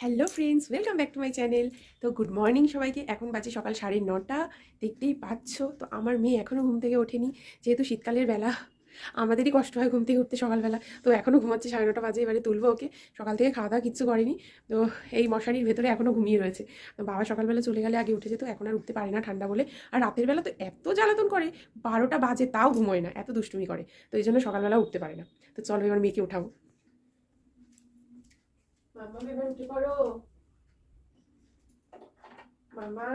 Hello friends welcome back to my channel তো good morning সবাইকে। এখন বাজে সকাল সাড়ে নটা, দেখতেই পাচ্ছ। তো আমার মেয়ে এখনও ঘুম থেকে ওঠেনি, যেহেতু শীতকালের বেলা। আমাদেরই কষ্ট হয় ঘুম থেকে উঠতে সকালবেলা। তো এখনও ঘুমাচ্ছে, সাড়ে নটা বাজে এবারে তুলবো ওকে। সকাল থেকে খাওয়া দাওয়া কিচ্ছু করেনি। তো এই মশারির ভেতরে এখনও ঘুমিয়ে রয়েছে। তো বাবা সকালবেলা চলে গেলে আগে উঠে যেত, এখন আর উঠতে পারে না ঠান্ডা বলে। আর রাতের বেলা তো এত জ্বালাতন করে, বারোটা বাজে তাও ঘুমোয় না, এত দুষ্টুমি করে। তো এই জন্য সকালবেলা উঠতে পারে না। তো চলো এবার মেয়েকে উঠাবো। মাম্মা এবার উঠে পড়ো। মামা,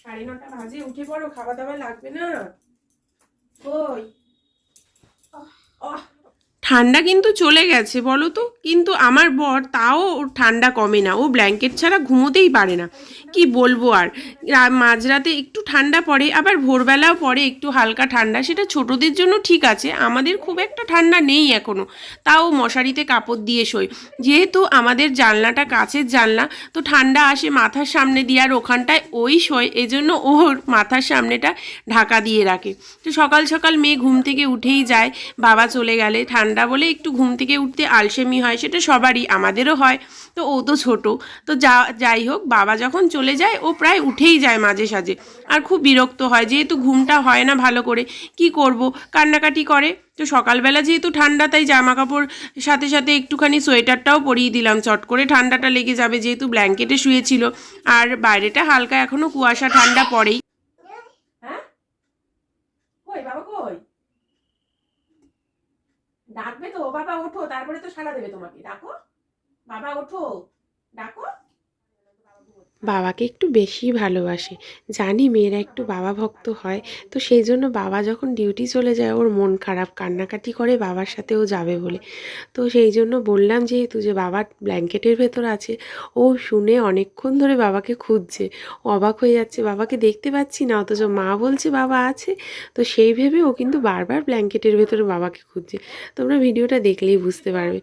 সাড়ে নটা বাজে, উঠে পড়ো, খাওয়া দাওয়া লাগবে না। কই? ঠান্ডা কিন্তু চলে গেছে বলো তো। কিন্তু আমার বর তাও ওর ঠান্ডা কমে না। ও ব্ল্যাঙ্কেট ছাড়া ঘুমোতেই পারে না। কি বলব আর? মাঝরাতে একটু ঠান্ডা পড়ে, আবার ভোরবেলাও পড়ে একটু হালকা ঠান্ডা। সেটা ছোটদের জন্য ঠিক আছে, আমাদের খুব একটা ঠান্ডা নেই এখনও তাও মশারিতে কাপড় দিয়ে শোয়। যেহেতু আমাদের জানলাটা কাছের জানলা, তো ঠান্ডা আসে মাথার সামনে দিয়ে আর ওখানটায় ওই শোয়। এজন্য ওর মাথার সামনেটা ঢাকা দিয়ে রাখে। তো সকাল সকাল মেয়ে ঘুম থেকে উঠেই যায়, বাবা চলে গেলে। ঠান্ডা বলে একটু ঘুম থেকে উঠতে আলসেমি হয়। সেটা সবারই, আমাদেরও হয়। তো ও তো ছোট। তো যা, যাই হোক, বাবা যখন চলে যায়, ও প্রায় উঠেই যায় মাঝে সাঝে। আর খুব বিরক্ত হয়, যেহেতু ঘুমটা হয় না ভালো করে, কি করব? কান্নাকাটি করে। তো সকালবেলা যেহেতু ঠান্ডা, তাই জামা কাপড় সাথে সাথে একটুখানি সোয়েটারটাও পরিয়ে দিলাম, চট করে ঠান্ডাটা লেগে যাবে, যেহেতু ব্ল্যাঙ্কেটে শুয়েছিল। আর বাইরেটা হালকা এখনও কুয়াশা, ঠান্ডা পড়েই হ্যাঁ কই বাবা কই ডাকবে তো বাবা ওঠো তারপরে তো সারা দেবে তোমাকে ডাকো। বাবা ওঠো ডাকো। বাবাকে একটু বেশি ভালোবাসে। জানি মেয়েরা একটু বাবা ভক্ত হয়, তো সেই জন্য বাবা যখন ডিউটি চলে যায়, ওর মন খারাপ, কান্নাকাটি করে বাবার সাথে ও যাবে বলে। তো সেই জন্য বললাম যেহেতু যে বাবা ব্ল্যাঙ্কেটের ভেতর আছে, ও শুনে অনেকক্ষণ ধরে বাবাকে খুঁজছে। অবাক হয়ে যাচ্ছে, বাবাকে দেখতে পাচ্ছি না, অথচ মা বলছে বাবা আছে। তো সেই ভেবে ও কিন্তু বারবার ব্ল্যাঙ্কেটের ভেতরে বাবাকে খুঁজছে। তোমরা ভিডিওটা দেখলেই বুঝতে পারবে।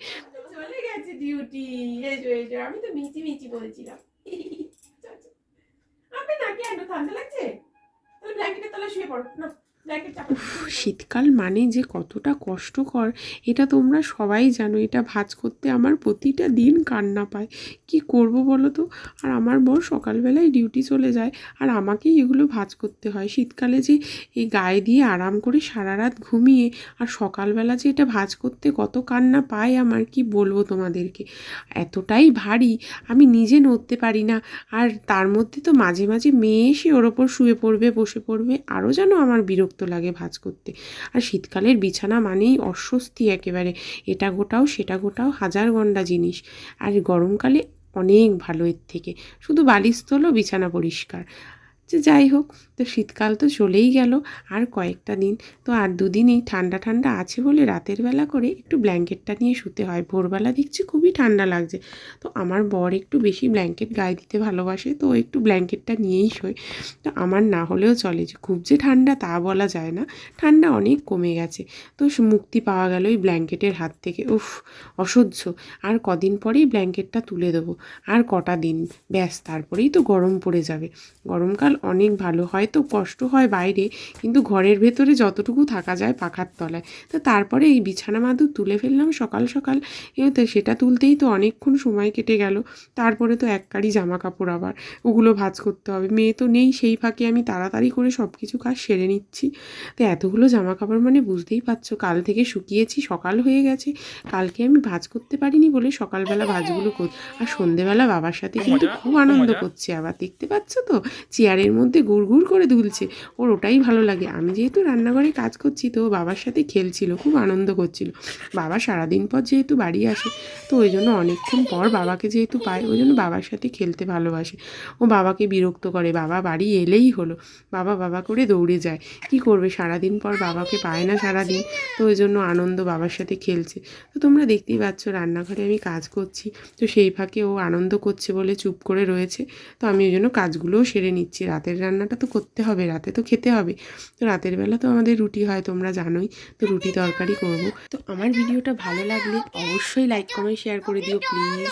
ডিউটি আমি তো মিচি মিচি বলছিলাম। আপনি নাকি কেন ঠান্ডা লাগছে? তাহলে ব্ল্যাঙ্কেটের তলায় শুয়ে পড়ো না। শীতকাল মানে যে কতটা কষ্টকর, এটা তোমরা সবাই জানো। এটা ভাজ করতে আমার প্রতিটা দিন কান্না পায়। কি করব বলো তো? আর আমার বর সকালবেলায় ডিউটি চলে যায়, আর আমাকেই এগুলো ভাজ করতে হয়। শীতকালে যে এই গায়ে দিয়ে আরাম করে সারা রাত ঘুমিয়ে, আর সকালবেলা যে এটা ভাজ করতে কত কান্না পায় আমার, কি বলব তোমাদেরকে? এতটাই ভারী, আমি নিজে নড়তে পারি না। আর তার মধ্যে তো মাঝে মাঝে মেয়ে এসে ওর ওপর শুয়ে পড়বে, বসে পড়বে আরও যেন আমার বিরক্ত লাগে ভাজ করতে। আর শীতকালের বিছানা মানেই অস্বস্তি একেবারে। এটা গোটাও, সেটা গোটাও হাজার গন্ডা জিনিস। আর গরমকালে অনেক ভালো এর থেকে। শুধু বালিশ তোলো, বিছানা পরিষ্কার। যে যাই হোক, তো শীতকাল তো চলেই গেল। আর কয়েকটা দিন, তো আর দুদিনই ঠান্ডা ঠান্ডা আছে বলে রাতের বেলা করে একটু ব্ল্যাঙ্কেটটা নিয়ে শুতে হয়। ভোরবেলা দেখছি খুবই ঠান্ডা লাগছে। তো আমার বর একটু বেশি ব্ল্যাঙ্কেট গায়ে দিতে ভালোবাসে, তো একটু ব্ল্যাঙ্কেটটা নিয়েই শোয়। তো আমার না হলেও চলে যে, খুব যে ঠান্ডা তা বলা যায় না, ঠান্ডা অনেক কমে গেছে। তো মুক্তি পাওয়া গেল ওই ব্ল্যাঙ্কেটের হাত থেকে। উফ, অসহ্য। আর কদিন পরেই ব্ল্যাঙ্কেটটা তুলে দেবো। আর কটা দিন, ব্যাস, তারপরেই তো গরম পড়ে যাবে। গরমকাল অনেক ভালো হয়তো কষ্ট হয় বাইরে কিন্তু ঘরের ভেতরে যতটুকু থাকা যায় পাখার তলায়। তো তারপরে এই বিছানা মাদুর তুলে ফেললাম সকাল সকাল তো সেটা তুলতেই তো অনেকক্ষণ সময় কেটে গেল। তারপরে তো এক কারি জামা কাপড় আবার ওগুলো ভাজ করতে হবে। মেয়ে তো নেই সেই ফাঁকে আমি তাড়াতাড়ি করে সব কিছু কাজ সেরে নিচ্ছি। তো এতগুলো জামা কাপড় মানে বুঝতেই পারছ কাল থেকে শুকিয়েছি সকাল হয়ে গেছে কালকে আমি ভাঁজ করতে পারিনি বলে সকালবেলা ভাঁজগুলো কর আর সন্ধেবেলা বাবার সাথে কিন্তু খুব আনন্দ করছে আবার দেখতে পাচ্ছ তো? চেয়ারের মধ্যে গুড় করে দুলছে। ওর ওটাই ভালো লাগে। আমি যেহেতু রান্নাঘরে কাজ করছি, তো বাবার সাথে খেলছিল, খুব আনন্দ করছিল। বাবা সারাদিন পর যেহেতু বাড়ি আসে, তো ওই জন্য অনেকক্ষণ পর বাবাকে যেহেতু পায়, ওই জন্য বাবার সাথে খেলতে ভালোবাসে। ও বাবাকে বিরক্ত করে, বাবা বাড়ি এলেই হলো। বাবা বাবা করে দৌড়ে যায়। কি করবে? সারাদিন পর বাবাকে পায় না সারাদিন, তো ওই জন্য আনন্দ বাবার সাথে খেলছে। তো তোমরা দেখতেই পাচ্ছ, রান্নাঘরে আমি কাজ করছি। তো সেই ফাঁকে ও আনন্দ করছে বলে চুপ করে রয়েছে। তো আমি ওই জন্য কাজগুলোও সেরে নিচ্ছি রাতের রান্নাটা তো করতে হবে, রাতে তো খেতে হবে। তো রাতের বেলা তো আমাদের রুটি হয়, তোমরা জানোই, তো রুটি তরকারি করব। তো আমার ভিডিওটা ভালো লাগলে অবশ্যই লাইক কমেন্ট শেয়ার করে দিও প্লিজ